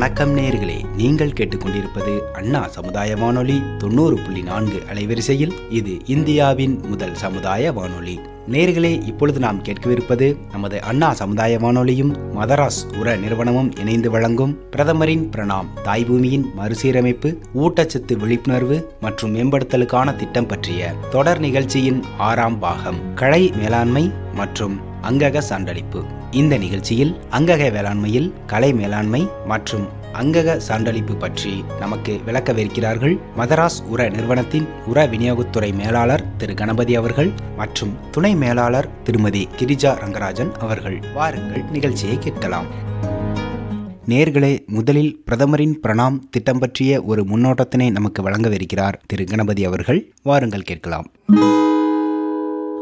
வணக்கம் நேர்களே. நீங்கள் கேட்டுக்கொண்டிருப்பது அண்ணா சமுதாய வானொலி தொண்ணூறு புள்ளி நான்கு அலைவரிசையில் இது இந்தியாவின் முதல் சமுதாய வானொலி. நேர்களே இப்பொழுது நாம் கேட்கவிருப்பது நமது அண்ணா சமுதாய வானொலியும் மதராஸ் உர நிறுவனமும் இணைந்து வழங்கும் பிரதமரின் பிரணாம் தாய் பூமியின் மறுசீரமைப்பு ஊட்டச்சத்து விழிப்புணர்வு மற்றும் மேம்படுத்தலுக்கான திட்டம் பற்றிய தொடர் நிகழ்ச்சியின் ஆறாம் பாகம் கலை மேலாண்மை மற்றும் அங்கக சான்றளிப்பு. இந்த நிகழ்ச்சியில் அங்கக வேளாண்மையில் கலை மேலாண்மை மற்றும் அங்கக சான்றளிப்பு பற்றி நமக்கு விளக்கவிருக்கிறார்கள் மதராஸ் உர நிறுவனத்தின் உர விநியோகத்துறை மேலாளர் திரு கணபதி அவர்கள் மற்றும் துணை மேலாளர் திருமதி கிரிஜா ரங்கராஜன் அவர்கள். வாருங்கள் நிகழ்ச்சியை கேட்கலாம். நேர்களே முதலில் பிரதமரின் பிரணாம் திட்டம் பற்றிய ஒரு முன்னோட்டத்தினை நமக்கு வழங்கவிருக்கிறார் திரு கணபதி அவர்கள். வாருங்கள் கேட்கலாம்.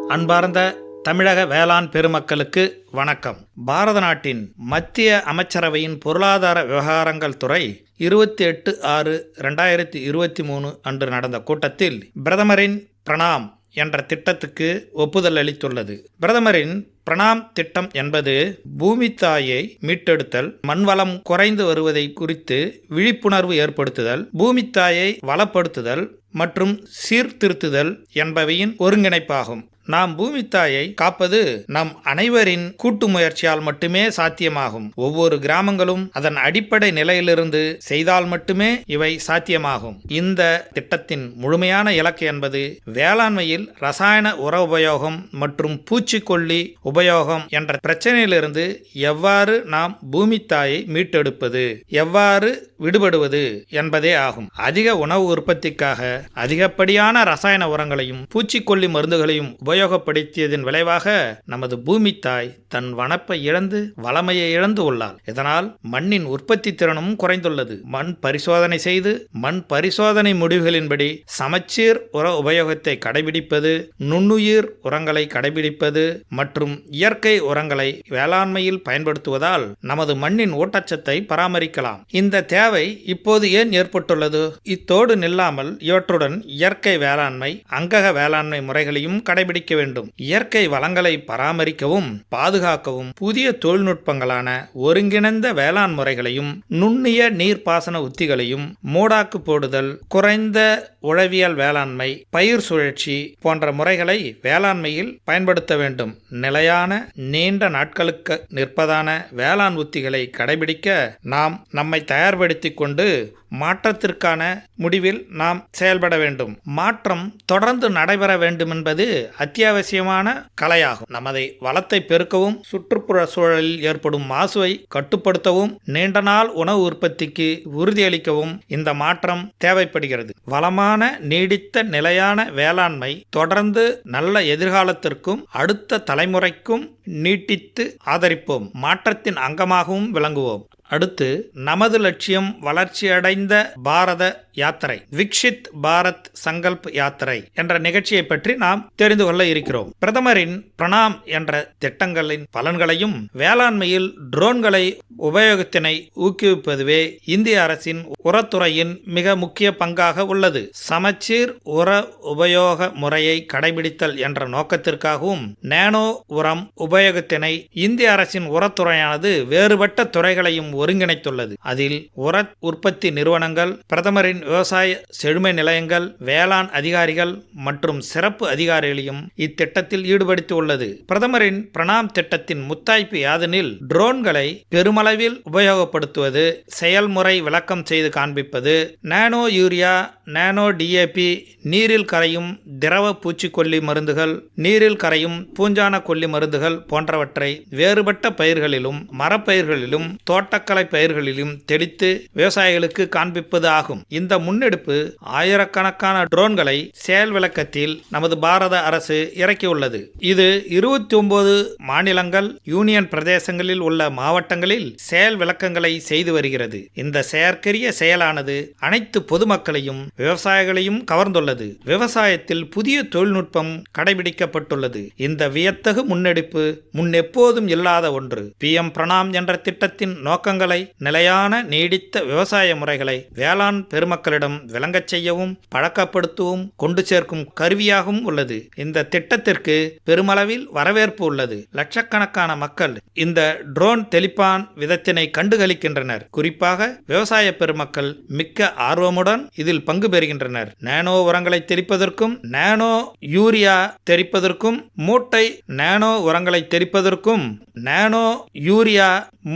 அன்பார்ந்த தமிழக வேளாண் பெருமக்களுக்கு வணக்கம். பாரத நாட்டின் மத்திய அமைச்சரவையின் பொருளாதார விவகாரங்கள் துறை இருபத்தி எட்டு ஆறு ரெண்டாயிரத்தி இருபத்தி மூணு அன்று நடந்த கூட்டத்தில் பிரதமரின் பிரணாம் என்ற திட்டத்துக்கு ஒப்புதல் அளித்துள்ளது. பிரதமரின் பிரணாம் திட்டம் என்பது பூமி தாயை மீட்டெடுத்தல் மண்வளம் குறைந்து வருவதை குறித்து விழிப்புணர்வு ஏற்படுத்துதல் பூமி தாயை வளப்படுத்துதல் மற்றும் சீர்திருத்துதல் என்பவையின் ஒருங்கிணைப்பாகும். நாம் பூமி தாயை காப்பது நம் அனைவரின் கூட்டு முயற்சியால் மட்டுமே சாத்தியமாகும். ஒவ்வொரு கிராமங்களும் அதன் அடிப்படை நிலையிலிருந்து செய்தால் மட்டுமே இவை சாத்தியமாகும். இந்த திட்டத்தின் முழுமையான இலக்கு என்பது வேளாண்மையில் ரசாயன உர உபயோகம் மற்றும் பூச்சிக்கொல்லி உபயோகம் என்ற பிரச்சனையிலிருந்து எவ்வாறு நாம் பூமி தாயை மீட்டெடுப்பது எவ்வாறு விடுபடுவது என்பதே ஆகும். அதிக உணவு உற்பத்திக்காக அதிகப்படியான ரசாயன உரங்களையும் பூச்சிக்கொல்லி மருந்துகளையும் உபயோகப்படுத்தியதன் விளைவாக நமது பூமி தாய் தன் வனப்பை இழந்து வளமையை இழந்து உள்ளாள். இதனால் மண்ணின் உற்பத்தி திறனும் குறைந்துள்ளது. மண் பரிசோதனை செய்து மண் பரிசோதனை முடிவுகளின்படி சமச்சீர் உர உபயோகத்தை கடைபிடிப்பது நுண்ணுயிர் உரங்களை கடைபிடிப்பது மற்றும் இயற்கை உரங்களை வேளாண்மையில் பயன்படுத்துவதால் நமது மண்ணின் ஊட்டச்சத்தை பராமரிக்கலாம். இந்த தேவை இப்போது ஏன் ஏற்பட்டுள்ளது? இத்தோடு நில்லாமல் இவற்றுடன் இயற்கை வேளாண்மை அங்கக வேளாண்மை முறைகளையும் கடைபிடிக்க வேண்டும். இயற்கை வளங்களை பராமரிக்கவும் பாதுகாக்கவும் புதிய தொழில்நுட்பங்களான ஒருங்கிணைந்த வேளாண் முறைகளையும் நுண்ணிய நீர்ப்பாசன உத்திகளையும் மூடாக்கு போடுதல் குறைந்த உழவியல் வேளாண்மை பயிர் சுழற்சி போன்ற முறைகளை வேளாண்மையில் பயன்படுத்த வேண்டும். நிலையான நீண்ட நாட்களுக்கு நிற்பதான வேளாண் உத்திகளை கடைபிடிக்க நாம் நம்மை தயார்படுத்திக் கொண்டு மாற்றத்திற்கான முடிவில் நாம் செயல்பட வேண்டும். மாற்றம் தொடர்ந்து நடைபெற வேண்டும் என்பது அத்தியாவசியமான கலையாகும். நமது வளத்தை பெருக்கவும் சுற்றுப்புற சூழலில் ஏற்படும் மாசுவை கட்டுப்படுத்தவும் நீண்ட நாள் உணவு உற்பத்திக்கு உறுதியளிக்கவும் இந்த மாற்றம் தேவைப்படுகிறது. வளமான நீடித்த நிலையான வேளாண்மை தொடர்ந்து நல்ல எதிர்காலத்திற்கும் அடுத்த தலைமுறைக்கும் நீட்டித்து ஆதரிப்போம். மாற்றத்தின் அங்கமாகவும் விளங்குவோம். அடுத்து நமது லட்சியம் வளர்ச்சியடைந்த பாரத யாத்திரை விக்ஷித் பாரத் சங்கல்ப் யாத்திரை என்ற நிகழ்ச்சியை பற்றி நாம் தெரிந்து கொள்ள இருக்கிறோம். பிரதமரின் பிரணாம் என்ற திட்டங்களின் பலன்களையும் வேளாண்மையில் ட்ரோன்களை உபயோகத்தினை ஊக்குவிப்பதுவே இந்திய அரசின் உரத்துறையின் மிக முக்கிய பங்காக உள்ளது. சமச்சீர் உர உபயோக முறையை கடைபிடித்தல் என்ற நோக்கத்திற்காகவும் நேனோ உரம் உபயோகத்தினை இந்திய அரசின் உரத்துறையானது வேறுபட்ட துறைகளையும் ஒருங்கிணைத்துள்ளது. அதில் உர உற்பத்தி நிறுவனங்கள் பிரதமரின் விவசாய செழுமை நிலையங்கள் வேளாண் அதிகாரிகள் மற்றும் சிறப்பு அதிகாரிகளையும் இத்திட்டத்தில் ஈடுபடுத்தி உள்ளது பிரதமரின் பிரணாம் திட்டத்தின் முத்தாய்ப்பு யாதெனில் ட்ரோன்களை பெருமளவில் உபயோகப்படுத்துவது செயல்முறை விளக்கம் செய்து காண்பிப்பது நானோ யூரியா நானோ டிஏபி நீரில் கரையும் திரவ பூச்சிக்கொல்லி மருந்துகள் நீரில் கரையும் பூஞ்சான கொல்லி மருந்துகள் போன்றவற்றை வேறுபட்ட பயிர்களிலும் மரப்பயிர்களிலும் தோட்ட மரக்கலை பயிர்களிலும் தெளித்து விவசாயிகளுக்கு காண்பிப்பது ஆகும். இந்த முன்னெடுப்பு ஆயிரக்கணக்கான ட்ரோன்களை செயல் விளக்கத்தில் நமது பாரத அரசு இறக்கியுள்ளது. இது இருபத்தி ஒன்பது மாநிலங்கள் யூனியன் பிரதேசங்களில் உள்ள மாவட்டங்களில் செயல் விளக்கங்களை செய்து வருகிறது. இந்த செயற்கரிய செயலானது அனைத்து பொதுமக்களையும் விவசாயிகளையும் கவர்ந்துள்ளது. விவசாயத்தில் புதிய தொழில்நுட்பம் கடைபிடிக்கப்பட்டுள்ளது. இந்த வியத்தகு முன்னெடுப்பு முன்னெப்போதும் இல்லாத ஒன்று. பி எம் பிரணாம் என்ற திட்டத்தின் நோக்கங்கள் உரங்களை நிலையான நீடித்த விவசாய முறைகளை வேளாண் பெருமக்களிடம் விளங்கச் செய்யவும் பழக்கப்படுத்தவும் கொண்டு சேர்க்கும் கருவியாகவும் உள்ளது. இந்த திட்டத்திற்கு பெருமளவில் வரவேற்பு உள்ளது. லட்சக்கணக்கான மக்கள் இந்த ட்ரோன் தெளிப்பான் விதத்தினை கண்டுகளிக்கின்றனர். குறிப்பாக விவசாய பெருமக்கள் மிக்க ஆர்வமுடன் இதில் பங்கு பெறுகின்றனர். நானோ உரங்களை தெளிப்பதற்கும் நானோ யூரியா தெரிப்பதற்கும் மூட்டை நானோ உரங்களை தெரிப்பதற்கும் நானோ யூரியா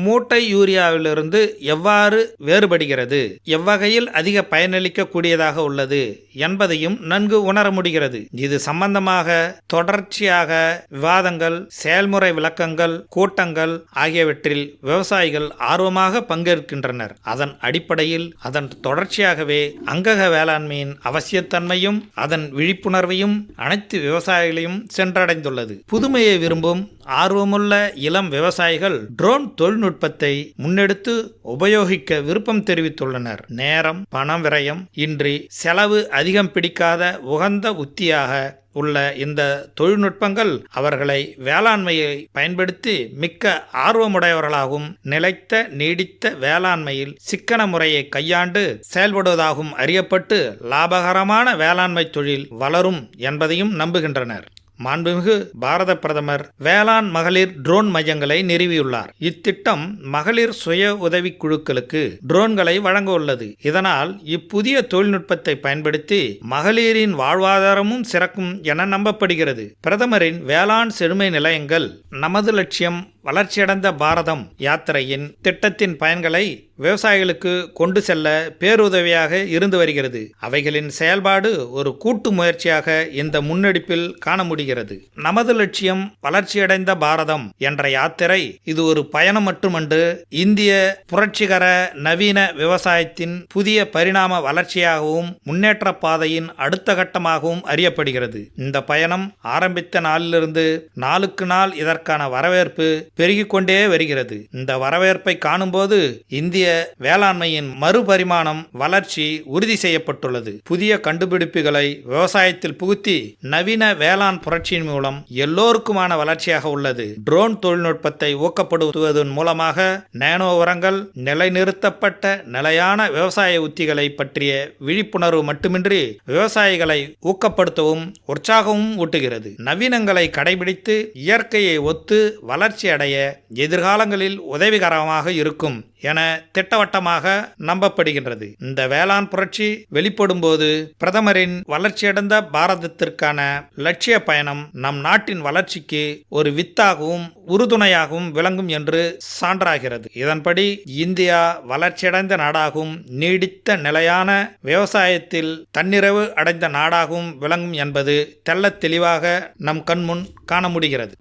மூட்டை யூரியாவிலிருந்து எவ்வாறு வேறுபடுகிறது? எவ்வகையில் அதிக பயனளிக்கக்கூடியதாக உள்ளது என்பதையும் நன்கு உணர முடிகிறது. இது சம்பந்தமாக தொடர்ச்சியாக விவாதங்கள் செயல்முறை விளக்கங்கள் கூட்டங்கள் ஆகியவற்றில் விவசாயிகள் ஆர்வமாக பங்கேற்கின்றனர். அதன் அடிப்படையில் அதன் தொடர்ச்சியாகவே அங்கக வேளாண்மையின் அவசியத்தன்மையும் அதன் விழிப்புணர்வையும் அனைத்து விவசாயிகளையும் சென்றடைந்துள்ளது. புதுமையை விரும்பும் ஆர்வமுள்ள இளம் விவசாயிகள் ட்ரோன் தொழில்நுட்பத்தை முன்னெடுத்து உபயோகிக்க விருப்பம் தெரிவித்துள்ளனர். நேரம் பணம் விரயம் இன்றி செலவு அதிகம் பிடிக்காத உகந்த உத்தியாக உள்ள இந்த தொழில்நுட்பங்கள் அவர்களை வேளாண்மையை பயன்படுத்தி மிக்க ஆர்வமுடையவர்களாகவும் நிலைத்த நீடித்த வேளாண்மையில் சிக்கன முறையை கையாண்டு செயல்படுவதாகவும் அறியப்பட்டு லாபகரமான வேளாண்மை தொழில் வளரும் என்பதையும் நம்புகின்றனர். மாண்புமிகு பாரத பிரதமர் வேளாண் மகளிர் ட்ரோன் மையங்களை நிறுவியுள்ளார். இத்திட்டம் மகளிர் சுய உதவிக் குழுக்களுக்கு ட்ரோன்களை வழங்க உள்ளது இதனால் இப்புதிய தொழில்நுட்பத்தை பயன்படுத்தி மகளிரின் வாழ்வாதாரமும் சிறக்கும் என நம்பப்படுகிறது. பிரதமரின் வேளாண் செழுமை நிலையங்கள் நமது லட்சியம் வளர்ச்சியடைந்த பாரதம் யாத்திரையின் திட்டத்தின் பயன்களை விவசாயிகளுக்கு கொண்டு செல்ல பேருதவியாக இருந்து வருகிறது. அவைகளின் செயல்பாடு ஒரு கூட்டு முயற்சியாக இந்த முன்னெடுப்பில் காண முடிகிறது. நமது லட்சியம் வளர்ச்சியடைந்த பாரதம் என்ற யாத்திரை இது ஒரு பயணம் மட்டுமன்று இந்திய புரட்சிகர நவீன விவசாயத்தின் புதிய பரிணாம வளர்ச்சியாகவும் முன்னேற்ற பாதையின் அடுத்த கட்டமாகவும் அறியப்படுகிறது. இந்த பயணம் ஆரம்பித்த நாளிலிருந்து நாளுக்கு நாள் இதற்கான வரவேற்பு பெருகிக் கொண்டே வருகிறது. இந்த வரவேற்பை காணும்போது இந்திய வேளாண்மையின் மறுபரிமாணம் வளர்ச்சி உறுதி செய்யப்பட்டுள்ளது. புதிய கண்டுபிடிப்புகளை விவசாயத்தில் புகுத்தி நவீன வேளாண் புரட்சியின் மூலம் எல்லோருக்குமான வளர்ச்சியாக உள்ளது. ட்ரோன் தொழில்நுட்பத்தை ஊக்கப்படுத்துவதன் மூலமாக நேனோ உரங்கள் நிலைநிறுத்தப்பட்ட நிலையான விவசாய உத்திகளை பற்றிய விழிப்புணர்வு மட்டுமின்றி விவசாயிகளை ஊக்கப்படுத்தவும் உற்சாகமும் ஊட்டுகிறது. நவீனங்களை கடைபிடித்து இயற்கையை ஒத்து வளர்ச்சி அடைய எதிர்காலங்களில் உதவிகரமாக இருக்கும். என திட்டவட்டமாக நம்பப்படுகின்றது. இந்த வேளாண் புரட்சி வெளிப்படும்போது பிரதமரின் வளர்ச்சியடைந்த பாரதத்திற்கான லட்சிய பயணம் நம் நாட்டின் வளர்ச்சிக்கு ஒரு வித்தாகவும் உறுதுணையாகவும் விளங்கும் என்று சான்றாகிறது. இதன்படி இந்தியா வளர்ச்சியடைந்த நாடாகவும் நீடித்த நிலையான விவசாயத்தில் தன்னிறைவு அடைந்த நாடாகவும் விளங்கும் என்பது தெல்ல தெளிவாக நம் கண்முன் காண முடிகிறது.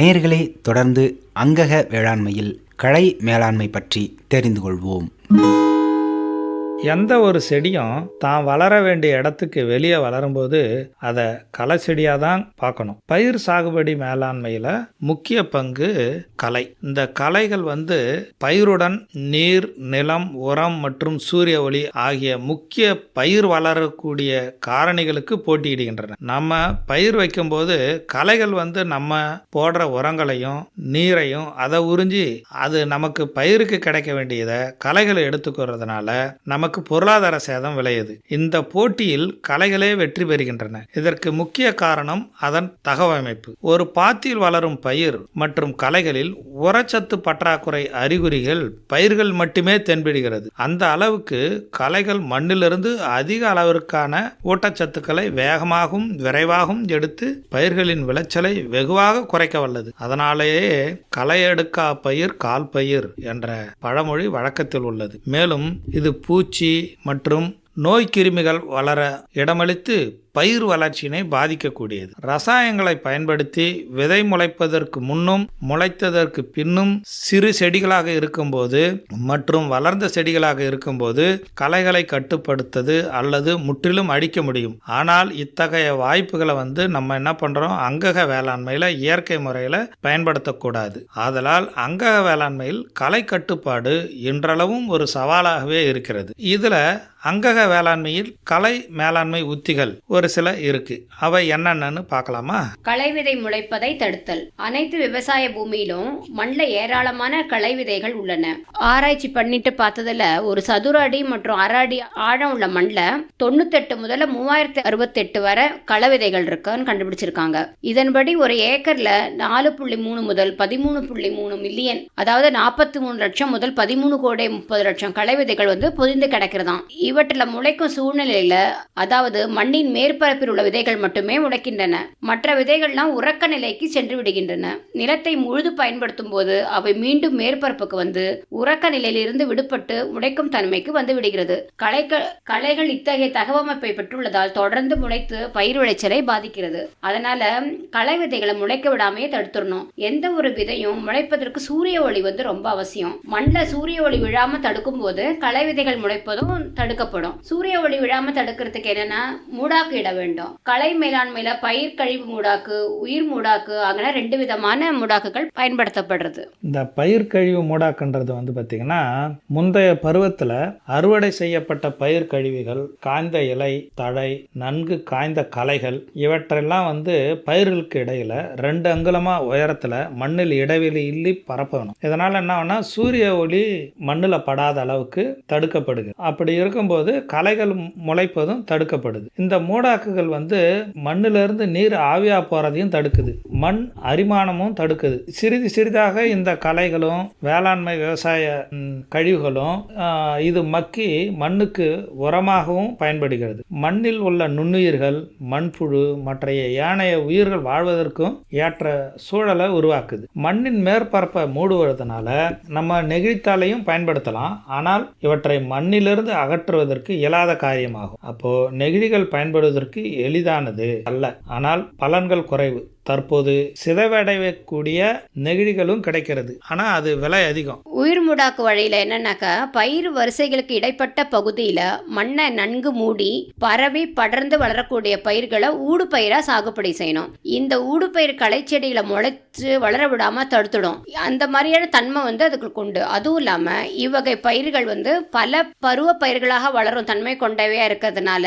நேர்களை தொடர்ந்து அங்கக வேளாண்மையில் களை மேலாண்மை பற்றி தெரிந்து கொள்வோம். எந்த ஒரு செடியும் தான் வளர வேண்டிய இடத்துக்கு வெளியே வளரும்போது அதை களை செடியாக தான் பார்க்கணும். பயிர் சாகுபடி மேலாண்மையில் முக்கிய பங்கு கலை. இந்த கலைகள் வந்து பயிருடன் நீர் நிலம் உரம் மற்றும் சூரிய ஒளி ஆகிய முக்கிய பயிர் வளரக்கூடிய காரணிகளுக்கு போட்டியிடுகின்றன. நம்ம பயிர் வைக்கும்போது கலைகள் வந்து நம்ம போடுற உரங்களையும் நீரையும் அதை உறிஞ்சி அது நமக்கு பயிருக்கு கிடைக்க வேண்டியதை கலைகளை எடுத்துக்கிறதுனால நமக்கு பொருளாதார சேதம் விளையுது. இந்த போட்டியில் கலைகளே வெற்றி பெறுகின்றன. இதற்கு முக்கிய காரணம் அதன் தகவமைப்பு. ஒரு பாத்தியில் வளரும் பயிர் மற்றும் கலைகளில் உரச்சத்து பற்றாக்குறை அறிகுறிகள் பயிர்கள் மட்டுமே தென்பிடுகிறது. அந்த அளவுக்கு கலைகள் மண்ணிலிருந்து அதிக அளவிற்கான ஊட்டச்சத்துக்களை வேகமாகவும் விரைவாகவும் எடுத்து பயிர்களின் விளைச்சலை வெகுவாக குறைக்க வல்லது. அதனாலேயே களை எடுக்கா பயிர் கால் பயிர் என்ற பழமொழி வழக்கத்தில் உள்ளது. மேலும் இது பூச்சி மற்றும் நோய் கிருமிகள் வளர இடமளித்து பயிர் வளர்ச்சியினை பாதிக்கக்கூடியது. ரசாயங்களை பயன்படுத்தி விதை முளைப்பதற்கு முன்னும் முளைத்ததற்கு பின்னும் சிறு செடிகளாக இருக்கும்போது மற்றும் வளர்ந்த செடிகளாக இருக்கும்போது களைகளை கட்டுப்படுத்தது அல்லது முற்றிலும் அழிக்க முடியும். ஆனால் இத்தகைய வாய்ப்புகளை வந்து நம்ம என்ன பண்றோம்? அங்கக வேளாண்மையில இயற்கை முறையில பயன்படுத்தக்கூடாது. ஆதலால் அங்கக வேளாண்மையில் களை கட்டுப்பாடு இன்றளவும் ஒரு சவாலாகவே இருக்கிறது. இதுல அங்கக வேளாண்மையில் கலை மேலாண்மை உத்திகள் ஒரு வரிசையில் இருக்கு. அவை என்னென்னு பார்க்கலாமா? களை விதை முளைப்பதை தடுத்தல். அனைத்து விவசாய பூமியிலும் மண்ணில் ஏராளமான களை விதைகள் உள்ளன. ஆராய்ச்சி பண்ணிட்டு பார்த்ததுல ஒரு சதுர அடி மற்றும் அரை அடி ஆழம் உள்ள மண்ணில் தொண்ணூத்தெட்டு முதல்ல மூவாயிரத்தி அறுபத்தெட்டு வரை களை விதைகள் இருக்குன்னு கண்டுபிடிச்சிருக்காங்க. இதன்படி ஒரு ஏக்கர்ல நாலு புள்ளி மூணு முதல் பதிமூணு புள்ளி மூணு மில்லியன் அதாவது நாற்பத்தி மூணு லட்சம் முதல் பதிமூணு கோடி முப்பது லட்சம் களை விதைகள் வந்து பொதிந்து கிடக்கிறதாம். இவற்றில் முளைக்கும் சூழ்நிலையில அதாவது மண்ணின் மேற்பரப்பில் உள்ள விதைகள் மட்டுமே முளைக்கின்றன மற்ற விதைகள்லாம் உறக்க நிலைக்கு சென்று விடுகின்றன. நிலத்தை முழுது பயன்படுத்தும் போது அவை மீண்டும் மேற்பரப்புக்கு வந்து உறக்க நிலையிலிருந்து விடுபட்டு உடைக்கும் தன்மைக்கு வந்து விடுகிறது. களைகள் களைகள் இத்தகைய தகவமைப்பை பெற்றுள்ளதால் தொடர்ந்து முளைத்து பயிர் விளைச்சலை பாதிக்கிறது. அதனால களை விதைகளை முளைக்க விடாமையே தடுத்துடணும். எந்த ஒரு விதையும் முளைப்பதற்கு சூரிய ஒளி வந்து ரொம்ப அவசியம். மண்ணில் சூரிய ஒளி விழாம தடுக்கும் போது களை விதைகள் முளைப்பதும் தடுக்கப்படும். சூரிய ஒளி விழாம தடுக்கிறதுக்கு என்னன்னா மூடாக்கு இட வேண்டும். களை மேலாண்மையில பயிர் கழிவு மூடாக்கு உயிர் மூடாக்கு ஆகின ரெண்டு விதமான மூடாக்குகள் பயன்படுத்தப்படுறது. இந்த பயிர் கழிவு மூடாக்குன்றது வந்து பார்த்திங்கன்னா முந்தைய பருவத்தில் அறுவடை செய்யப்பட்ட பயிர் கழிவுகள் காய்ந்த இலை தழை நன்கு காய்ந்த கலைகள் இவற்றெல்லாம் வந்து பயிர்களுக்கு இடையில ரெண்டு அங்குலமாக உயரத்தில் மண்ணில் இடைவெளி இல்லி பரப்பணும். இதனால் என்ன ஆகும்னா சூரிய ஒளி மண்ணில் படாத அளவுக்கு தடுக்கப்படுது. அப்படி இருக்கும்போது கலைகள் முளைப்பதும் தடுக்கப்படுது. இந்த பள்ளத்தாக்குகள் வந்து மண்ணிலிருந்து நீர் ஆவியா போகிறதையும் தடுக்குது. மண் அரிமானமும் தடுக்குது. சிறிது சிறிதாக இந்த கலைகளும் வேளாண்மை விவசாய கழிவுகளும் இது மக்கி மண்ணுக்கு உரமாகவும் பயன்படுகிறது. மண்ணில் உள்ள நுண்ணுயிர்கள் மண்புழு மற்றைய ஏனைய உயிர்கள் வாழ்வதற்கும் ஏற்ற சூழலை உருவாக்குது. மண்ணின் மேற்பரப்பை மூடுவதனால நம்ம நெகிழித்தாலையும் பயன்படுத்தலாம். ஆனால் இவற்றை மண்ணிலிருந்து அகற்றுவதற்கு இயலாத காரியமாகும். அப்போ நெகிழிகள் பயன்படுவதற்கு எளிதானது அல்ல. ஆனால் பலன்கள் குறைவு. தற்போது சிதைவடையக்கூடிய நெகிழிகளும் கிடைக்கிறது. ஆனால் அது விலை அதிகம். உயிர் மூடாக்கு வழியில என்னன்னாக்கா பயிர் வரிசைகளுக்கு இடைப்பட்ட பகுதியில மண்ணை நன்கு மூடி பரவி படர்ந்து வளரக்கூடிய பயிர்களை ஊடு பயிரா சாகுபடி செய்யணும். இந்த ஊடு பயிர் களைச்செடிகளை முளைச்சு வளர விடாம தடுத்துடும். அந்த மாதிரியான தன்மை வந்து அதுக்கு கொண்டு அதுவும் இல்லாம இவ்வகை பயிர்கள் வந்து பல பருவ பயிர்களாக வளரும் தன்மை கொண்டவையாக இருக்கிறதுனால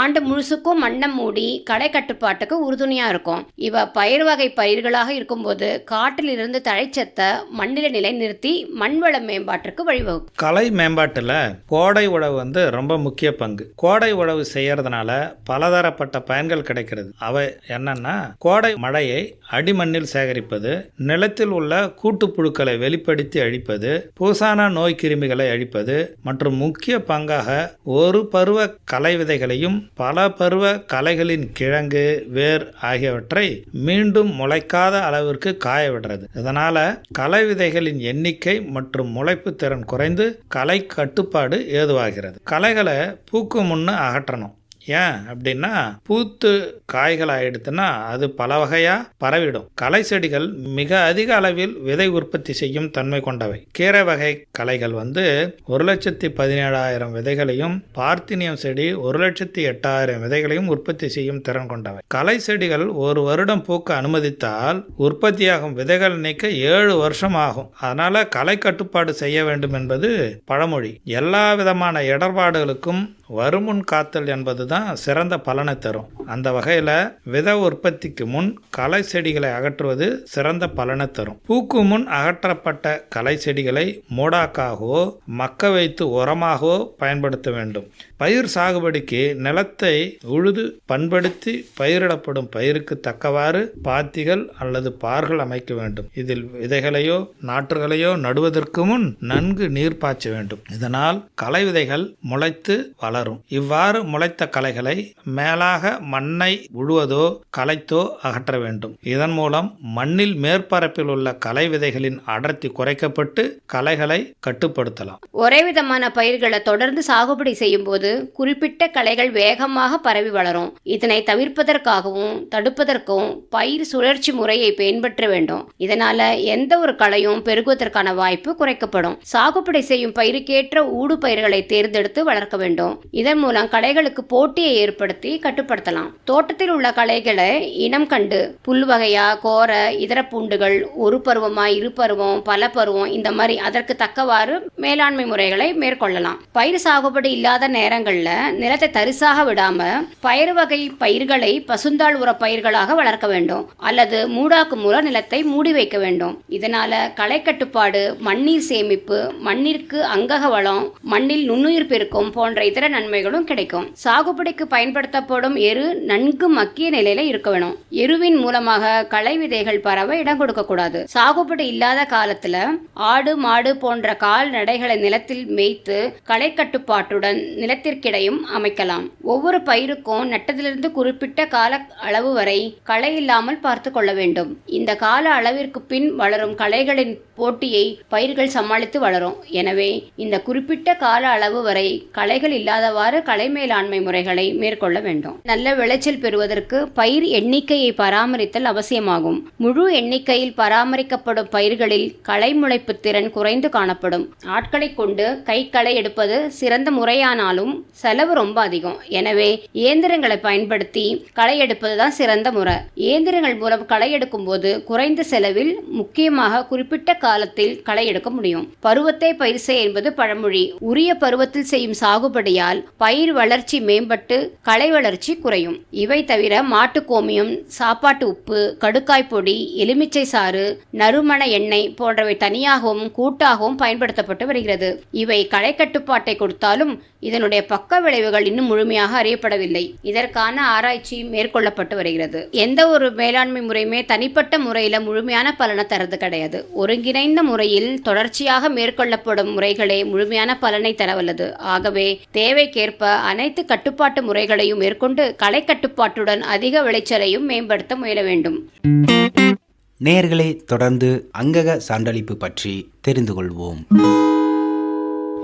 ஆண்டு முழுசுக்கும் மண்ணை மூடி களை கட்டுப்பாட்டுக்கு உறுதுணையா இருக்கும். இவ பயிர் வகை பயிர்களாக இருக்கும்போது காட்டிலிருந்து தழைச்சத்தை மண்ணில நிலைநிறுத்தி மண்வள மேம்பாட்டிற்கு வழிவகுக்கும். கலை மேம்பாட்டில் கோடை உழவு வந்து ரொம்ப முக்கிய பங்கு. கோடை உழவு செய்யறதுனால பலதரப்பட்ட பயன்கள் கிடைக்கிறது. அவை என்னன்னா கோடை மழையை அடிமண்ணில் சேகரிப்பது நிலத்தில் உள்ள கூட்டுப்புழுக்களை வெளிப்படுத்தி அழிப்பது பூசானா நோய் கிருமிகளை அழிப்பது மற்றும் முக்கிய பங்காக ஒரு பருவ கலை விதைகளையும் பல பருவ கலைகளின் கிழங்கு வேர் ஆகியவற்றை மீண்டும் முளைக்காத அளவிற்கு காய விடுறது இதனால களை விதைகளின் எண்ணிக்கை மற்றும் முளைப்பு திறன் குறைந்து களை கட்டுப்பாடு ஏதுவாகிறது. களைகளை பூக்கும் முன்னு அகற்றணும். ஏன் அப்படின்னா பூத்து காய்கள் ஆயிடுத்துன்னா அது பல வகையாக பரவிடும். களை செடிகள் மிக அதிக அளவில் விதை உற்பத்தி செய்யும் தன்மை கொண்டவை. கீரை வகை களைகள் வந்து ஒரு லட்சத்தி பதினேழாயிரம் விதைகளையும் பார்த்தினியம் செடி ஒரு லட்சத்தி எட்டாயிரம் விதைகளையும் உற்பத்தி செய்யும் திறன் கொண்டவை. களை செடிகள் ஒரு வருடம் பூக்க அனுமதித்தால் உற்பத்தியாகும் விதைகள் நீக்க ஏழு வருஷம் ஆகும். அதனால களை கட்டுப்பாடு செய்ய வேண்டும் என்பது பழமொழி. எல்லா விதமான இடர்பாடுகளுக்கும் வருமுன் காத்தல் என்பது தான் சிறந்த பலனை தரும். அந்த வகையில் வித உற்பத்திக்கு முன் களை செடிகளை அகற்றுவது சிறந்த பலனை தரும். பூக்கு முன் அகற்றப்பட்ட களை செடிகளை மூடாக்காகவோ மக்க வைத்து உரமாகவோ பயன்படுத்த வேண்டும். பயிர் சாகுபடிக்கு நிலத்தை உழுது பண்படுத்தி பயிரிடப்படும் பயிருக்கு தக்கவாறு பாத்திகள் அல்லது பார்கள் அமைக்க வேண்டும். இதில் விதைகளையோ நாற்றுகளையோ நடுவதற்கு முன் நன்கு நீர் பாய்ச்ச வேண்டும். இதனால் களை விதைகள் முளைத்து வளரும். இவ்வாறு முளைத்த களைகளை மேலாக மண்ணை உழுவதோ களைத்தோ அகற்ற வேண்டும். இதன் மூலம் மண்ணில் மேற்பரப்பில் உள்ள களை விதைகளின் அடர்த்தி குறைக்கப்பட்டு களைகளை கட்டுப்படுத்தலாம். ஒரே விதமான பயிர்களை தொடர்ந்து சாகுபடி செய்யும் போது குறிப்பிட்ட களைகள் வேகமாக பரவி வளரும். இதனை தவிர்ப்பதற்காகவும் தடுப்பதற்கும் பயிர் சுழற்சி முறையை பின்பற்ற வேண்டும். இதனால எந்த ஒரு களையும் பெருகுவதற்கான வாய்ப்பு குறைக்கப்படும். சாகுபடி செய்யும் பயிருக்கேற்ற ஊடு பயிர்களை தேர்ந்தெடுத்து வளர்க்க வேண்டும். இதன் மூலம் களைகளுக்கு போட்டியை ஏற்படுத்தி கட்டுப்படுத்தலாம். தோட்டத்தில் உள்ள களைகளை இனம் கண்டு புல் வகையா கோர இதர பூண்டுகள் ஒரு பருவமா இரு பருவம் பல பருவம் இந்த மாதிரி அதற்கு தக்கவாறு மேலாண்மை முறைகளை மேற்கொள்ளலாம். பயிர் சாகுபடி இல்லாத நேரம் நேரங்களில் நிலத்தை தரிசாக விடாம பயிர் வகை பயிர்களை பசுந்தாள் உர பயிர்களாக வளர்க்க வேண்டும். அல்லது மூடாக்கு மூலம் நிலத்தை மூடி வைக்க வேண்டும். இதனால களை கட்டுப்பாடு மண்ணீர் சேமிப்பு மண்ணிற்கு அங்கக வளம் மண்ணில் நுண்ணுயிர் பெருக்கும் போன்ற இதர நன்மைகளும் கிடைக்கும். சாகுபடிக்கு பயன்படுத்தப்படும் எரு நன்கு மக்கிய நிலையில இருக்க வேணும். எருவின் மூலமாக களை விதைகள் பரவ இடம் கொடுக்க கூடாது. சாகுபடி இல்லாத காலத்துல ஆடு மாடு போன்ற கால்நடைகளை நிலத்தில் மேய்த்து களை கட்டுப்பாட்டுடன் நிலத்திற்கிடையும் அமைக்கலாம். ஒவ்வொரு பயிருக்கும் நட்டதிலிருந்து குறிப்பிட்ட கால அளவு வரை களை இல்லாமல் பார்த்து கொள்ள வேண்டும். இந்த கால அளவிற்கு பின் வளரும் களைகளின் போட்டியை பயிர்கள் சமாளித்து வளரும். எனவே இந்த குறிப்பிட்ட கால அளவு வரை களைகள் இல்லாதவாறு களை மேலாண்மை முறைகளை மேற்கொள்ள வேண்டும். நல்ல விளைச்சல் பெறுவதற்கு பயிர் எண்ணிக்கையை பராமரித்தல் அவசியமாகும். முழு எண்ணிக்கையில் பராமரிக்கப்படும் பயிர்களில் களை முளைப்பு திறன் குறைந்து காணப்படும். ஆட்களை கொண்டு கை களை எடுப்பது சிறந்த முறையானாலும் செலவு ரொம்ப அதிகம். எனவே இயந்திரங்களை பயன்படுத்தி களை எடுப்பது தான் சிறந்த முறை. இயந்திரங்கள் மூலம் களை எடுக்கும் போது குறைந்த செலவில் முக்கியமாக குறிப்பிட்ட காலத்தில் களை எடுக்க முடியும். பருவத்தை பயிர் செய் என்பது பழமொழி. உரிய பருவத்தில் செய்யும் சாகுபடியால் பயிர் வளர்ச்சி மேம்பட்டு களை வளர்ச்சி குறையும். இவை தவிர மாட்டு கோமியம் சாப்பாட்டு உப்பு கடுக்காய் பொடி எலுமிச்சை சாறு நறுமண எண்ணெய் போன்றவை தனியாகவும் கூட்டாகவும் பயன்படுத்தப்பட்டு வருகிறது. இவை களை கட்டுப்பாட்டை கொடுத்தாலும் இதனுடைய பக்க விளைவுகள் இன்னும் முழுமையாக அறியப்படவில்லை. இதற்கான ஆராய்ச்சி மேற்கொள்ளப்பட்டு வருகிறது. எந்த ஒரு மேலாண்மை முறையுமே தனிப்பட்ட முறையில் முழுமையான பலனை தரது கிடையாது. ஒருங்கிணைந்த முறையில் தொடர்ச்சியாக மேற்கொள்ளப்படும் முறைகளே முழுமையான பலனை தரவல்லது. ஆகவே தேவைக்கேற்ப அனைத்து கட்டுப்பாட்டு முறைகளையும் மேற்கொண்டு கலை கட்டுப்பாட்டுடன் அதிக விளைச்சலையும் மேம்படுத்த முயல வேண்டும். நேர்களை தொடர்ந்து அங்கக சான்றளிப்பு பற்றி தெரிந்து கொள்வோம்.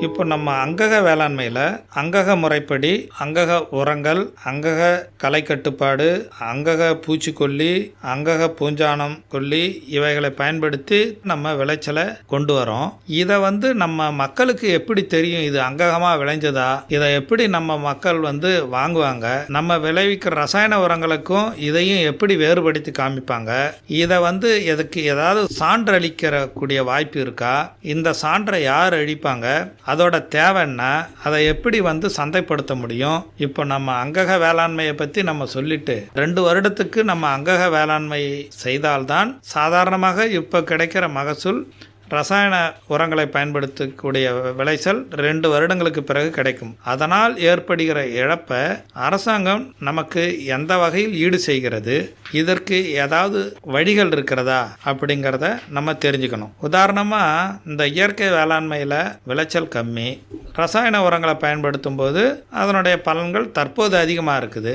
இப்போ நம்ம அங்கக வேளாண்மையில் அங்கக முறைப்படி அங்கக உரங்கள் அங்கக கலை கட்டுப்பாடு அங்கக பூச்சிக்கொல்லி அங்கக பூஞ்சானம் கொல்லி இவைகளை பயன்படுத்தி நம்ம விளைச்சலை கொண்டு வரோம். இதை வந்து நம்ம மக்களுக்கு எப்படி தெரியும் இது அங்ககமாக விளைஞ்சதா? இதை எப்படி நம்ம மக்கள் வந்து வாங்குவாங்க? நம்ம விளைவிக்கிற ரசாயன உரங்களுக்கும் இதையும் எப்படி வேறுபடுத்தி காமிப்பாங்க? இதை வந்து எதுக்கு ஏதாவது சான்று அளிக்கிற கூடிய வாய்ப்பு இருக்கா? இந்த சான்றை யார் அழிப்பாங்க? அதோட தேவை என்ன அதை எப்படி வந்து சந்தைப்படுத்த முடியும்? இப்போ நம்ம அங்கக வேளாண்மையை பற்றி நம்ம சொல்லிட்டு ரெண்டு வருடத்துக்கு நம்ம அங்கக வேளாண்மை செய்தால்தான் சாதாரணமாக இப்போ கிடைக்கிற மகசூல் ரசாயன உரங்களை பயன்படுத்தக்கூடிய விளைச்சல் ரெண்டு வருடங்களுக்கு பிறகு கிடைக்கும். அதனால் ஏற்படுகிற இழப்பை அரசாங்கம் நமக்கு எந்த வகையில் ஈடு செய்கிறது? இதற்கு ஏதாவது வழிகள் இருக்கிறதா? அப்படிங்கிறத நம்ம தெரிஞ்சுக்கணும். உதாரணமாக இந்த இயற்கை வேளாண்மையில் விளைச்சல் கம்மி. ரசாயன உரங்களை பயன்படுத்தும் போது அதனுடைய பலன்கள் தற்போது அதிகமாக இருக்குது.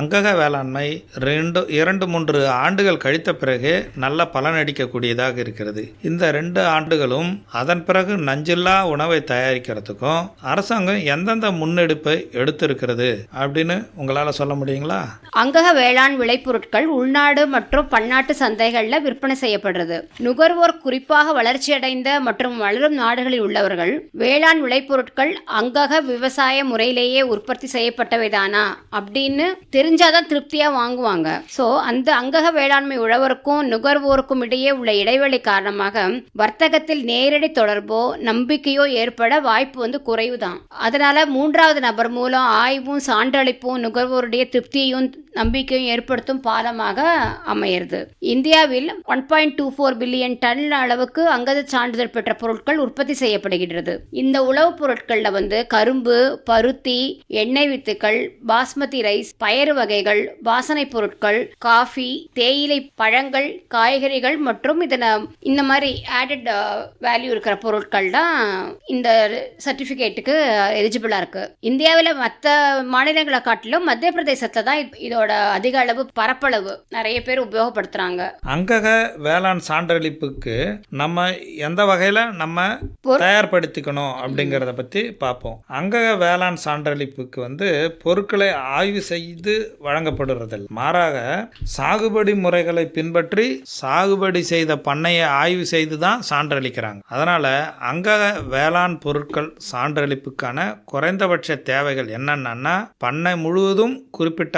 அங்கக வேளாண்மை ரெண்டு இரண்டு மூன்று ஆண்டுகள் கழித்த பிறகு நல்ல பலன் அடிக்கக்கூடியதாக இருக்கிறது. இந்த ரெண்டு ஆண்டுகளும் அதன் பிறகு நஞ்சில்லா உணவை தயாரிக்கிறதுக்கும் அரசாங்கம் எந்தெந்த முன்னெடுப்பை எடுத்திருக்கிறது அப்படின்னு உங்களால் சொல்ல முடியுங்களா? அங்கக வேளாண் விளைபொருட்கள் உள்நாடு மற்றும் பன்னாட்டு சந்தைகளில் விற்பனை செய்யப்படுறது. நுகர்வோர் குறிப்பாக வளர்ச்சியடைந்த மற்றும் வளரும் நாடுகளில் உள்ளவர்கள் வேளாண் விளைபொருட்கள் அங்கக விவசாய முறையிலேயே உற்பத்தி செய்யப்பட்டவைதானா அப்படின்னு தெரிஞ்சாதான் திருப்தியா வாங்குவாங்க. ஸோ அந்த அங்கக வேளாண்மை உழவருக்கும் நுகர்வோருக்கும் இடையே உள்ள இடைவெளி காரணமாக வர்த்தகத்தில் நேரடி தொடர்போ நம்பிக்கையோ ஏற்பட வாய்ப்பு வந்து குறைவுதான். அதனால மூன்றாவது நபர் மூலம் ஆய்வும் சான்றளிப்பும் நுகர்வோருடைய திருப்தியையும் நம்பிக்கையும் ஏற்படுத்தும் பாலமாக அமையிறது. இந்தியாவில் one point two four billion ton அளவுக்கு அங்கத சான்றிதழ் பெற்ற பொருட்கள் உற்பத்தி செய்யப்படுகின்றது. இந்த உணவுப் பொருட்களில் வந்து கரும்பு பருத்தி எண்ணெய் வித்துக்கள் பாஸ்மதி ரைஸ் பயறு வகைகள் வாசனை பொருட்கள் காஃபி தேயிலை பழங்கள் காய்கறிகள் மற்றும் இதனை இந்த மாதிரி ஆடட் வேல்யூ இருக்கிற பொருட்கள் தான் இந்த சர்டிஃபிகேட்டுக்கு எலிஜிபிளாக இருக்கு. இந்தியாவில் மற்ற மாநிலங்களை காட்டிலும் மத்திய பிரதேசத்தில் தான் இதோட அதோட அதிக அளவு பரப்பளவு நிறைய பேர் உபயோகப்படுத்துறாங்க. அங்கக வேளாண் சான்றளிப்புக்கு நம்ம எந்த வகையில் நம்ம தயார்படுத்திக்கணும் அப்படிங்கிறத பற்றி பார்ப்போம் அங்கக வேளாண் சான்றளிப்புக்கு வந்து பொருட்களை ஆய்வு செய்து வழங்கப்படுறதில்லை. மாறாக சாகுபடி முறைகளை பின்பற்றி சாகுபடி செய்த பண்ணையை ஆய்வு செய்து தான் சான்றளிக்கிறாங்க. அதனால் அங்கக வேளாண் பொருட்கள் சான்றளிப்புக்கான குறைந்தபட்ச தேவைகள் என்னென்னா பண்ணை முழுவதும் குறிப்பிட்ட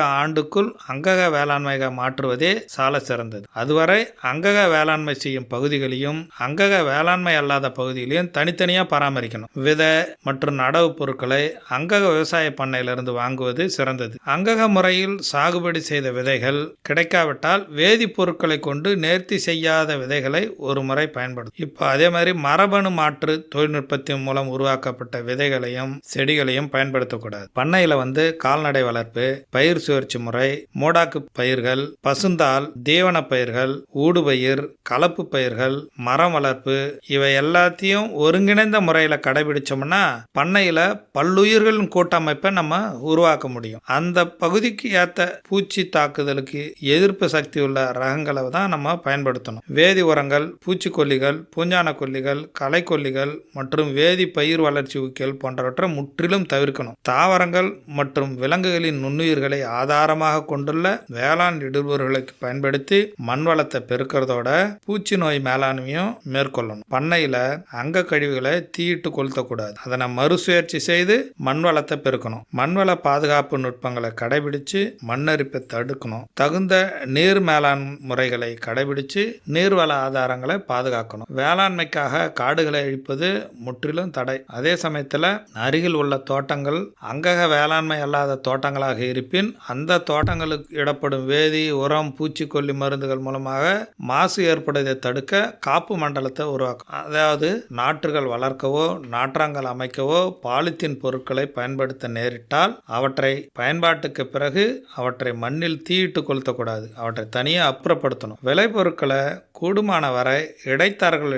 ஆண்டுக்குள் அங்கக வேளாண்மையாக மாற்றுவதே சால சிறந்தது. அதுவரை அங்கக வேளாண்மை செய்யும் பகுதிகளையும் அங்கக வேளாண்மை அல்லாத பகுதிகளையும் தனித்தனியாக பராமரிக்கணும். விதை மற்றும் நடவு பொருட்களை அங்கக விவசாய பண்ணையிலிருந்து வாங்குவது சிறந்தது. அங்கக முறையில் சாகுபடி செய்த விதைகள் கிடைக்காவிட்டால் வேதிப்பொருட்களை கொண்டு நேர்த்தி செய்யாத விதைகளை ஒரு முறை பயன்படுத்தும் இப்போ அதே மாதிரி மரபணு மாற்று தொழில்நுட்பத்தின் மூலம் உருவாக்கப்பட்ட விதைகளையும் செடிகளையும் பயன்படுத்தக்கூடாது. பண்ணையில் வந்து கால்நடை வளர்ப்பு பயிர் சுழற்சி முறை மோடாக்கு பயிர்கள் பசுந்தால் தீவன பயிர்கள் ஊடுபயிர் கலப்பு பயிர்கள் மரம் வளர்ப்பு இவை எல்லாத்தையும் ஒருங்கிணைந்த முறையில் கடைபிடிச்சோம்னா பண்ணையில் பல்லுயிர்களின் கூட்டமைப்பை நம்ம உருவாக்க முடியும். அந்த பகுதிக்கு ஏற்ற பூச்சி தாக்குதலுக்கு எதிர்ப்பு சக்தி உள்ள ரகங்களை தான் நம்ம பயன்படுத்தணும். வேதி உரங்கள் பூச்சிக்கொல்லிகள் பூஞ்சான கொல்லிகள் களைக்கொல்லிகள் மற்றும் வேதி பயிர் வளர்ச்சி ஊக்கிகள் போன்றவற்றை முற்றிலும் தவிர்க்கணும். தாவரங்கள் மற்றும் விலங்குகளின் நுண்ணுயிர்களை ஆதாரமாக கொண்டுள்ள வேளாண் இடுபவர்களுக்கு பயன்படுத்தி மண் வளத்தை பெருக்கிறதோட பூச்சி நோய் மேலாண்மையும் மேற்கொள்ளணும். பண்ணையில் அங்க கழிவுகளை தீயிட்டு கொளுத்தக்கூடாது அதனை மறுசுழற்சி செய்து மண் வளத்தை பெருக்கணும். மண்வள பாதுகாப்பு நுட்பங்களை கடைபிடிச்சு மண்ணரிப்பை தடுக்கணும். தகுந்த நீர் மேலாண் முறைகளை கடைபிடிச்சு நீர்வள ஆதாரங்களை பாதுகாக்கணும். வேளாண்மைக்காக காடுகளை அழிப்பது முற்றிலும் தடை. அதே சமயத்தில் அருகில் உள்ள தோட்டங்கள் அங்கக வேளாண்மை அல்லாத தோட்டங்களாக இருப்பின் அந்த தோட்டங்களுக்கு இடப்படும் வேதி உரம் பூச்சிக்கொல்லி மருந்துகள் மூலமாக மாசு ஏற்படுவதை தடுக்க காப்பு மண்டலத்தை உருவாக்கும். அதாவது நாற்றுகள் வளர்க்கவோ நாற்றாங்கல் அமைக்கவோ பாலித்தீன் பொருட்களை பயன்படுத்த நேரிட்டால் அவற்றை பயன்பாட்டுக்கு பிறகு அவற்றை மண்ணில் தீயிட்டு கொளுத்தக்கூடாது. அவற்றை தனியாக அப்புறப்படுத்தணும். விளைபொருட்களை கூடுமான வரை இடைத்தரகர்கள்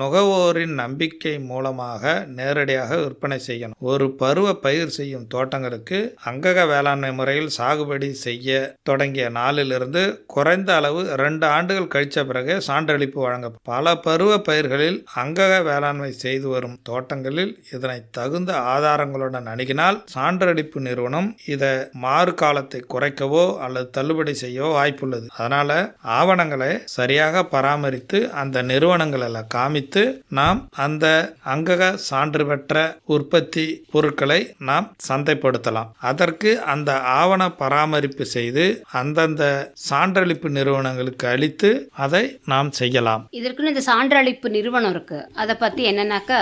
நுகர்வோரின் நம்பிக்கை மூலமாக நேரடியாக விற்பனை செய்யணும். ஒரு பருவ பயிர் செய்யும் தோட்டங்களுக்கு அங்கக வேளாண்மை முறையில் சாகுபடி செய்ய தொடங்கிய நாளிலிருந்து குறைந்த அளவு ரெண்டு ஆண்டுகள் கழித்த பிறகு சான்றளிப்பு வழங்க பல பருவ பயிர்களில் அங்கக வேளாண்மை செய்து வரும் தோட்டங்களில் இதனை தகுந்த ஆதாரங்களுடன் அணுகினால் சான்றளிப்பு நிறுவனம் இதை மாறு காலத்தை குறைக்கவோ அல்லது தள்ளுபடி செய்யவோ வாய்ப்புள்ளது. அதனால ஆவணங்களை சரியாக பராமரித்து அந்த நிறுவனங்களில் காமித்து நாம் அந்த அங்கக சான்று பெற்ற உற்பத்தி பொருட்களை நாம் சந்தைப்படுத்தலாம். அதற்கு அந்த ஆவண பராமரிப்பு செய்து அந்தந்த சான்றளிப்பு நிறுவனங்களுக்கு அளித்து அதை நாம் செய்யலாம். இதற்குன்னு இந்த சான்றளிப்பு நிறுவனம் இருக்கு. அதை பத்தி என்னன்னாக்கா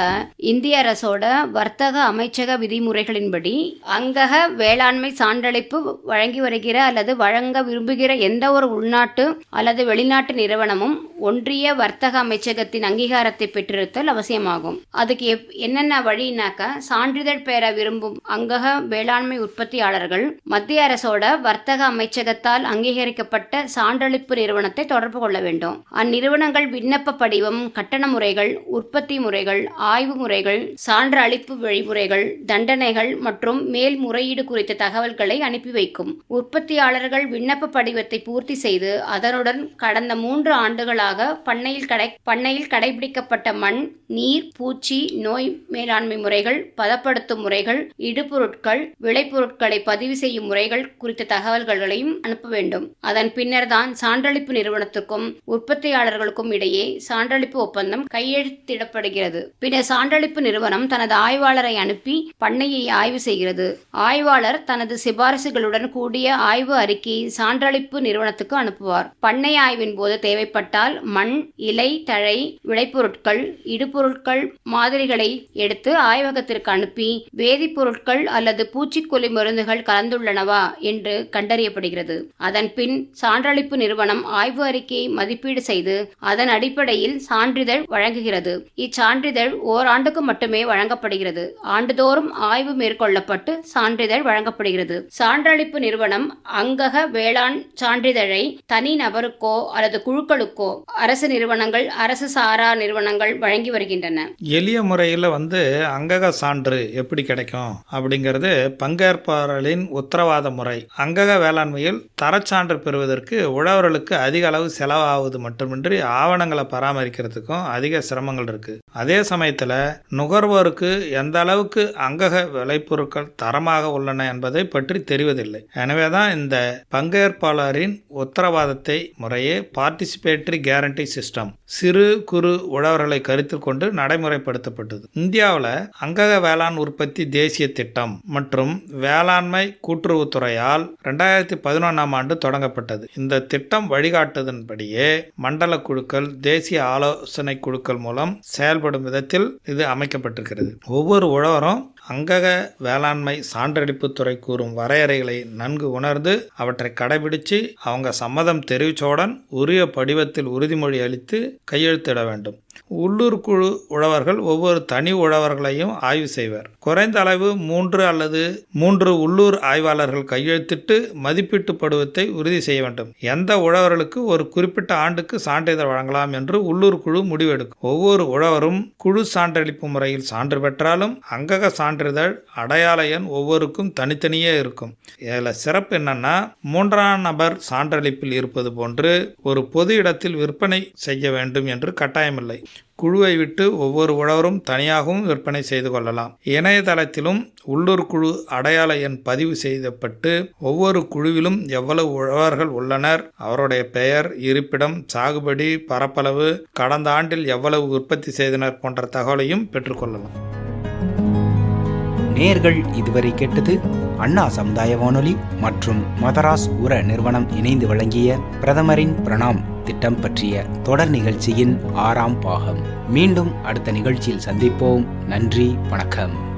இந்திய அரசோட வர்த்தக அமைச்சக விதிமுறைகளின்படி அங்கக வேளாண்மை சான்றளிப்பு வழங்கி வருகிற அல்லது வழங்க விரும்புகிற எந்த ஒரு உள்நாட்டு அல்லது வெளிநாட்டு நிறுவனமும் ஒன்றிய வர்த்தக அமைச்சகத்தின் அங்கீகாரத்தை பெற்றிருத்தல் அவசியமாகும். அதுக்கு எப்- என்னென்ன வழினாக்கா சான்றிதழ் பெற விரும்பும் அங்கக வேளாண்மை உற்பத்தியாளர்கள் மத்திய அரசோட வர்த்தக அமைச்சகத்தால் அங்கீகரிக்கப்பட்ட சான்றளிப்பு நிறுவனத்தை தொடர்பு கொள்ள வேண்டும். அந்நிறுவனங்கள் விண்ணப்ப படிவம் கட்டண முறைகள் உற்பத்தி முறைகள் ஆய்வு முறைகள் சான்று அளிப்பு வழிமுறைகள் தண்டனைகள் மற்றும் மேல்முறையீடு குறித்த தகவல்களை அனுப்பி வைக்கும். உற்பத்தியாளர்கள் விண்ணப்ப படிவத்தை பூர்த்தி செய்து அதனுடன் கடந்த மூன்று ஆண்டு ஆண்டுகளாக பண்ணையில் கடை பண்ணையில் கடைபிடிக்கப்பட்ட மண் நீர் பூச்சி நோய் மேலாண்மை முறைகள் பதப்படுத்தும் முறைகள் இடுபொருட்கள் விளைபொருட்களை பதிவு செய்யும் முறைகள் குறித்த தகவல்களையும் அனுப்ப வேண்டும். அதன் பின்னர் தான் சான்றளிப்பு நிறுவனத்துக்கும் உற்பத்தியாளர்களுக்கும் இடையே சான்றளிப்பு ஒப்பந்தம் கையெழுத்திடப்படுகிறது. பின்னர் சான்றளிப்பு நிறுவனம் தனது ஆய்வாளரை அனுப்பி பண்ணையை ஆய்வு செய்கிறது. ஆய்வாளர் தனது சிபாரிசுகளுடன் கூடிய ஆய்வு அறிக்கையை சான்றளிப்பு நிறுவனத்துக்கு அனுப்புவார். பண்ணை ஆய்வின் போது தேவைப்பட்டால் மண் இலை தழை விளைபொருட்கள் இடுபொருட்கள் மாதிரிகளை எடுத்து ஆய்வகத்திற்கு அனுப்பி வேதிப்பொருட்கள் அல்லது பூச்சிக்கொல்லி மருந்துகள் கலந்துள்ளனவா என்று கண்டறியப்படுகிறது. அதன் பின் சான்றளிப்பு நிறுவனம் ஆய்வு அறிக்கையை மதிப்பீடு செய்து அதன் அடிப்படையில் சான்றிதழ் வழங்குகிறது. இச்சான்றிதழ் ஓராண்டுக்கு மட்டுமே வழங்கப்படுகிறது. ஆண்டுதோறும் ஆய்வு மேற்கொள்ளப்பட்டு சான்றிதழ் வழங்கப்படுகிறது. சான்றளிப்பு நிறுவனம் அங்கக வேளாண் சான்றிதழை தனி நபருக்கோ அல்லது குழுக்களுக்கோ தோட்டத்துக்கோ அரசு நிறுவனங்கள் அரசு சாரா நிறுவனங்கள் வழங்கி வருகின்றன. எளிய முறையில் வந்து அங்கக சான்று எப்படி கிடைக்கும்? அப்படிங்கிறது பங்கேற்பாளர்களின் உத்தரவாத முறை. அங்கக வேளாண்மையில் தரச்சான்று பெறுவதற்கு உழவர்களுக்கு அதிக அளவு செலவாவது மட்டுமின்றி ஆவணங்களை பராமரிக்கிறதுக்கும் அதிக சிரமங்கள் இருக்கு. அதே சமயத்தில் நுகர்வோருக்கு எந்த அளவுக்கு அங்கக விளைபொருட்கள் தரமாக உள்ளன என்பதை பற்றி தெரிவதில்லை. எனவே தான் இந்த பங்கேற்பாளரின் உத்தரவாதத்தை முறையே பார்ட்டிசிபேட் பார்ட்டிசிபேட்டரி கேரண்டி சிஸ்டம் சிறு குறு உழவர்களை கருத்தில் கொண்டு நடைமுறைப்படுத்தப்பட்டது. இந்தியாவில் அங்கக வேளாண் உற்பத்தி தேசிய திட்டம் மற்றும் வேளாண்மை கூட்டுறவுத்துறையால் ரெண்டாயிரத்தி பதினொன்றாம் ஆண்டு தொடங்கப்பட்டது. இந்த திட்டம் வழிகாட்டுதன்படியே மண்டல குழுக்கள் தேசிய ஆலோசனை குழுக்கள் மூலம் செயல்படும் விதத்தில் இது அமைக்கப்பட்டிருக்கிறது. ஒவ்வொரு உழவரும் அங்கக வேளாண்மை சான்றளிப்புத்துறை கூறும் வரையறைகளை நன்கு உணர்ந்து அவற்றை கடைபிடித்து அவங்க சம்மதம் தெரிவித்தவுடன் உரிய படிவத்தில் உறுதிமொழி அளித்து கையெழுத்திட வேண்டும். உள்ளூர் குழு உழவர்கள் ஒவ்வொரு தனி உழவர்களையும் ஆய்வு செய்வர். குறைந்த அளவு மூன்று அல்லது மூன்று உள்ளூர் ஆய்வாளர்கள் கையெழுத்திட்டு மதிப்பீட்டு படுவத்தை உறுதி செய்ய வேண்டும். எந்த உழவர்களுக்கு ஒரு குறிப்பிட்ட ஆண்டுக்கு சான்றிதழ் வழங்கலாம் என்று உள்ளூர் குழு முடிவெடுக்கும். ஒவ்வொரு உழவரும் குழு சான்றளிப்பு முறையில் சான்று பெற்றாலும் அங்கக சான்றிதழ் அடையாள எண் ஒவ்வொருக்கும் தனித்தனியே இருக்கும். இதில் சிறப்பு என்னன்னா மூன்றாம் நபர் சான்றளிப்பில் இருப்பது போன்று ஒரு பொது இடத்தில் விற்பனை செய்ய வேண்டும் என்று கட்டாயமில்லை. குழுவை விட்டு ஒவ்வொரு உழவரும் தனியாகவும் விற்பனை செய்து கொள்ளலாம். இணையதளத்திலும் உள்ளூர் குழு அடையாள எண் பதிவு செய்யப்பட்டு ஒவ்வொரு குழுவிலும் எவ்வளவு உழவர்கள் உள்ளனர் அவருடைய பெயர் இருப்பிடம் சாகுபடி பரப்பளவு கடந்த ஆண்டில் எவ்வளவு உற்பத்தி செய்தனர் போன்ற தகவலையும் பெற்றுக்கொள்ளலாம் நேர்கள் இதுவரை கேட்டது அண்ணா சமுதாய வானொலி மற்றும் மதராஸ் உர நிறுவனம் இணைந்து வழங்கிய பிரதமரின் பிரணாம் திட்டம் பற்றிய தொடர் நிகழ்ச்சியின் ஆறாம் பாகம். மீண்டும் அடுத்த நிகழ்ச்சியில் சந்திப்போம். நன்றி வணக்கம்.